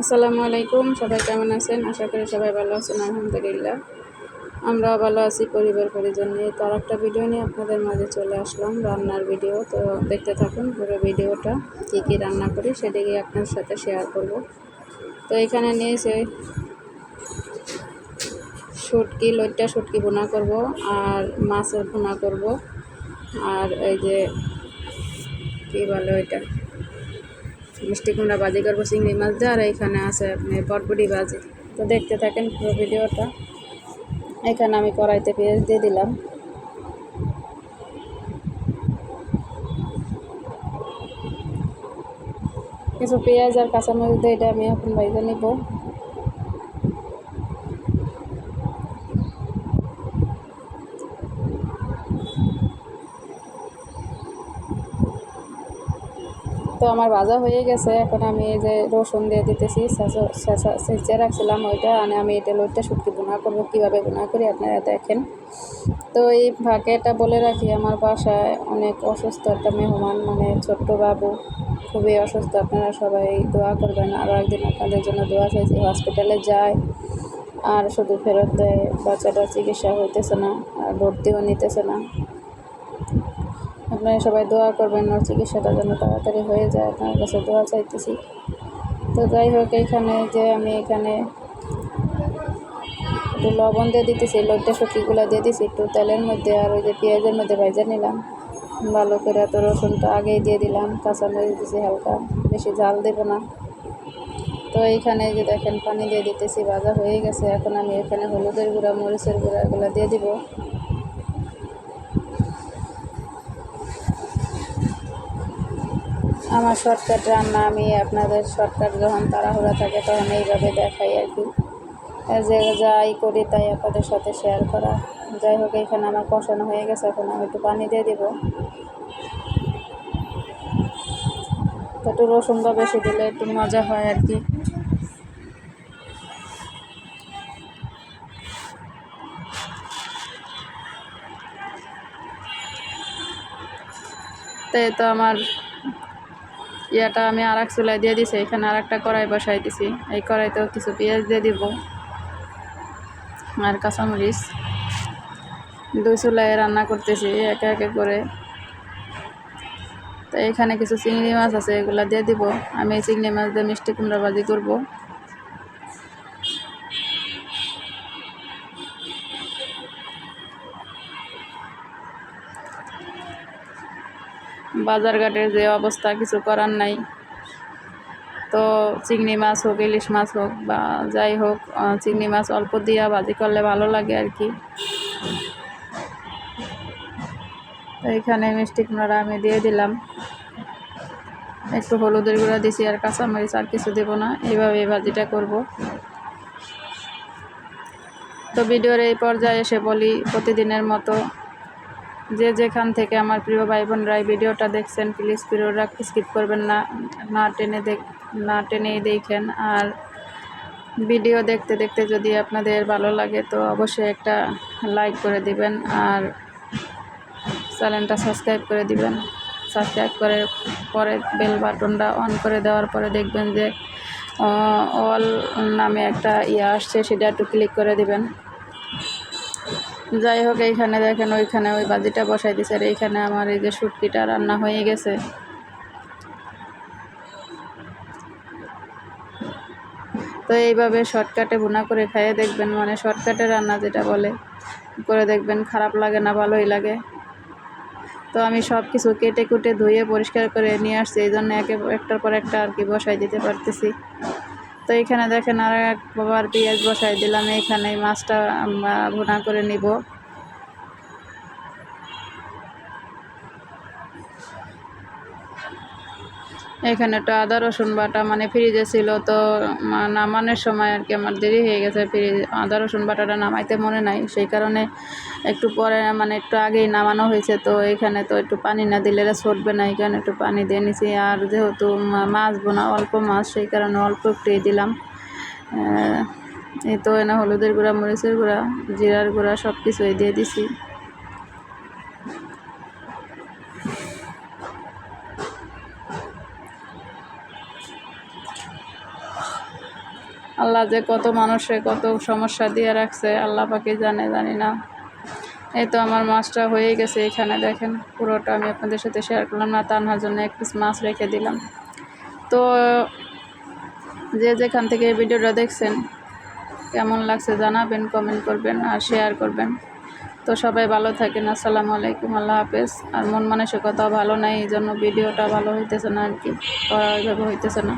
আসসালামু আলাইকুম, সবাই কেমন আছেন? আশা করি সবাই ভালো আছেন, আলহামদুলিল্লাহ। আমরা ভালো আছি পরিবার, পরিজন নিয়ে। তার একটা ভিডিও নিয়ে আপনাদের মাঝে চলে আসলাম, রান্নার ভিডিও। তো দেখতে থাকুন পুরো ভিডিওটা, কী কী রান্না করি সেটাকে আপনার সাথে শেয়ার করব। তো এখানে নিয়েছে শুটকি, লইট্টা শুটকি বোনা করব আর মাছের ভুনা করব। আর এই যে, কী বলে ওইটা? মিষ্টি কুমড়া ভাজি করব, চিংড়ি মাছ দিয়ে, আর এখানে আছে আপনি বটবটি ভাজি। তো দেখতে থাকেন পুরো ভিডিওটা। এখানে আমি কড়াইতে পেঁয়াজ দিয়ে দিলাম। কিছু পেঁয়াজ আর কাঁচামরিচ দিয়ে এটা আমি এখন বাইরে নিব। তো আমার ভাজা হয়ে গেছে, এখন আমি যে রসুন দিয়ে দিতেছি, সেচে রাখছিলাম ওইটা মানে আমি এটা লোটটা শুটকি বোনা করব, কীভাবে বোনা করি আপনারা দেখেন। তো এই ফাঁকে এটা বলে রাখি, আমার বাসায় অনেক অসুস্থ একটা মেহমান মানে ছোট্ট বাবু, খুবই অসুস্থ, আপনারা সবাই দোয়া করবেন আরও একদিন আপনাদের জন্য দোয়া চাইছি, হসপিটালে যায়, আর শুধু ফেরত দেয়, বাচ্চাটার চিকিৎসা হইতেছে না, আর ভর্তিও নিতেছে না। আপনারা সবাই দোয়া করবেন, ওর চিকিৎসাটা যেন তাড়াতাড়ি হয়ে যায়। আপনার কাছে দোয়া চাইতেছি। তো যাই হোক এখানে যে আমি এখানে একটু লবণ দিয়ে দিতেছি লইটা শুকিগুলো দিয়ে দিছি, একটু তেলের মধ্যে আর ওই যে পেঁয়াজের মধ্যে ভাজা নিলাম। ভালো করে এত রসুনটা আগেই দিয়ে দিলাম, কাঁচা কাঁচামরিচ দিছি হালকা, বেশি জাল দেবো না। তো এইখানে যে দেখেন, পানি দিয়ে দিতেছি, ভাজা হয়ে গেছে। এখন আমি এখানে হলুদের গুঁড়া, মরিচের গুঁড়া এগুলো দিয়ে দিব। আমার শর্টকাট রান্না, আমি আপনাদের শর্টকাট যখন তাড়াহুড়া থাকে তখন এইভাবে দেখাই আর কি। যে যাই করি তাই আপনাদের সাথে শেয়ার করা। যাই হোক, এখানে আমার কষানো হয়ে গেছে, এখন আমি একটু পানি দিয়ে দিব। একটু রসুনটা বেশি দিলে একটু মজা হয় আর কি। তাই তো আমার ইয়াটা আমি আর এক চুলাই দিয়ে দিছি, এখানে আর একটা কড়াই বসাই দিছি। এই কড়াইতেও কিছু পেঁয়াজ দিয়ে দিব আর কাঁচামরিচ। দুই চুলাই রান্না করতেছি, একে একে করে। তো এখানে কিছু চিংড়ি মাছ আছে, এগুলো দিয়ে দিব। আমি এই চিংড়ি মাছ দিয়ে মিষ্টি কুমড়া ভাজি করব। বাজারঘাটের যে অবস্থা, কিছু করার নাই। তো চিংড়ি মাছ হোক, ইলিশ মাছ হোক বা যাই হোক চিংড়ি মাছ অল্প দিয়া ভাজি করলে ভালো লাগে আর কি। তো মিষ্টি কুমড়া আমি দিয়ে দিলাম। একটু হলুদের গুঁড়া দিছি আর কাঁচামরিচ আর কিছু দেবো না, এইভাবে ভাজিটা করব। তো ভিডিওর এই পর্যায়ে এসে বলি, প্রতিদিনের মতো যে যেখান থেকে আমার প্রিয় ভাই বোনরা এই ভিডিওটা দেখছেন প্লিজ ভিডিওটা স্কিপ করবেন না না টেনে দেখ, না টেনেই দেখেন। আর ভিডিও দেখতে দেখতে যদি আপনাদের ভালো লাগে, তো অবশ্যই একটা লাইক করে দিবেন আর চ্যানেলটা সাবস্ক্রাইব করে দিবেন। সাবস্ক্রাইব করে পরে বেল বাটনটা অন করে দেওয়ার পরে দেখবেন যে অল নামে একটা ইয়ে আসছে, সেটা একটু ক্লিক করে দিবেন। যাই হোক, এইখানে দেখেন, ওইখানে ওই বাজিটা বসাই দিছে, আর এইখানে আমার এই যে শুটকিটা রান্না হয়ে গেছে। তো এইভাবে শর্টকাটে ভুনা করে খাইয়ে দেখবেন মানে শর্টকাটে রান্না যেটা বলে, করে দেখবেন খারাপ লাগে না, ভালোই লাগে। তো আমি সব কিছু কেটে কুটে ধুয়ে পরিষ্কার করে নিয়ে আসছি, এই জন্য একে একটার পর একটা আর কি বসাই দিতে পারতেছি। তো এখানে দেখেন আর এক বাবার পেঁয়াজ বসাই দিলাম এখানে মাছটা ভুনা করে নিব। এখানে একটু আদা, রসুন বাটা মানে ফ্রিজে ছিল, তো নামানোর সময় আর কি আমার দেরি হয়ে গেছে ফ্রিজ আদা, রসুন বাটাটা নামাইতে মনে নাই, সেই কারণে একটু পরে মানে একটু আগেই নামানো হয়েছে, তো এখানে তো একটু পানি না দিলে ছটবে না এখানে একটু পানি দিয়ে নিছি। আর যেহেতু মাছ বোনা অল্প মাছ, সেই কারণে অল্প একটুই দিলাম। এই তো এনে হলুদের গুঁড়া, মরিচের গুঁড়া, জিরার গুঁড়া সব কিছুই দিয়ে দিছি। আল্লাহ যে কত মানুষে কত সমস্যা দিয়ে রাখছে, আল্লাহ পাকে জানে, জানি না। এই তো আমার মাছটা হয়ে গেছে এখানে, দেখেন। পুরোটা আমি আপনাদের সাথে শেয়ার করলাম না, তানহার জন্য এক পিস মাছ রেখে দিলাম। তো, যে যেখান থেকে এই ভিডিওটা দেখছেন, কেমন লাগছে জানাবেন কমেন্ট করবেন আর শেয়ার করবেন। তো সবাই ভালো থাকেন, আসসালামু আলাইকুম, আল্লাহ হাফেজ। আর মন মানসিকতা ভালো নাই, এই জন্য ভিডিওটা ভালো হইতেছে না আর কি, করা ওইভাবে হইতেছে না।